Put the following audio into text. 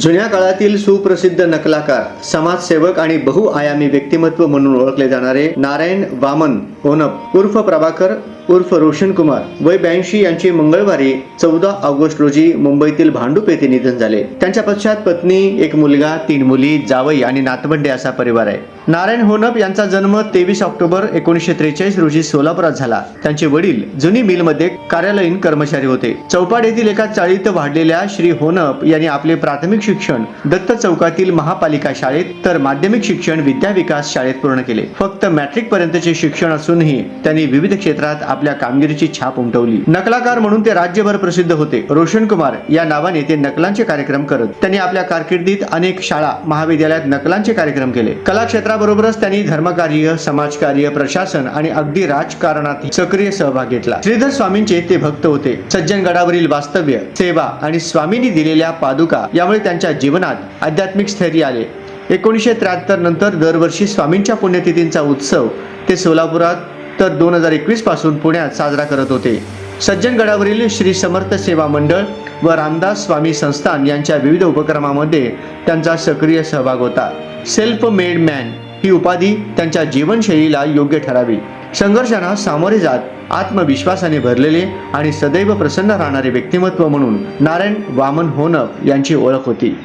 जुन्या काळातील सुप्रसिद्ध नकलाकार समाजसेवक आणि बहुआयामी व्यक्तिमत्व म्हणून ओळखले जाणारे नारायण वामन ओनप उर्फ प्रभाकर उर्फ रोशन कुमार वय ब्याऐंशी यांचे मंगळवारी चौदा ऑगस्ट रोजी मुंबईतील भांडूप येथे निधन झाले. त्यांच्या पश्चात पत्नी एक मुलगा तीन मुली जावई आणि नातवंडे असा परिवार आहे. नारायण होनप यांचा जन्म तेवीस ऑक्टोबर एकोणीसशे त्रेचाळीस रोजी सोलापुरात झाला. त्यांचे वडील जुनी मिलमध्ये कार्यालयीन कर्मचारी होते. चौपाड येथील एका चाळीत वाढलेल्या श्री होनप यांनी आपले प्राथमिक शिक्षण दत्त चौकातील महापालिका शाळेत तर माध्यमिक शिक्षण विद्या विकास शाळेत पूर्ण केले. फक्त मॅट्रिक पर्यंतचे शिक्षण असूनही त्यांनी विविध क्षेत्रात आपल्या कामगिरीची छाप उमटवली. नकलाकार म्हणून ते राज्यभर प्रसिद्ध होते. रोशन कुमार या नावाने ते नकलांचे कार्यक्रम करत त्यांनी आपल्या कारकिर्दीत अनेक शाळा महाविद्यालयात नकलांचे कार्यक्रम केले. कला क्षेत्राबरोबरच त्यांनी धर्मकार्य समाजकार्य प्रशासन आणि अगदी राजकारणात सक्रिय सहभाग घेतला. श्रीधर स्वामींचे ते भक्त होते. सज्जनगडावरील वास्तव्य सेवा आणि स्वामींनी दिलेल्या पादुका यामुळे त्यांच्या जीवनात आध्यात्मिक स्थैर्य आले. एकोणीसशे त्र्याहत्तर नंतर दरवर्षी स्वामींच्या पुण्यतिथींचा उत्सव ते सोलापुरात तर दोन हजार एकवीसपासून पुण्यात साजरा करत होते. सज्जनगडावरील श्री समर्थ सेवा मंडळ व रामदास स्वामी संस्थान यांच्या विविध उपक्रमामध्ये त्यांचा सक्रिय सहभाग होता. सेल्फ मेड मॅन ही उपाधी त्यांच्या जीवनशैलीला योग्य ठरावी. संघर्षांना सामोरे जात आत्मविश्वासाने भरलेले आणि सदैव प्रसन्न राहणारे व्यक्तिमत्व म्हणून नारायण वामन होनप यांची ओळख होती.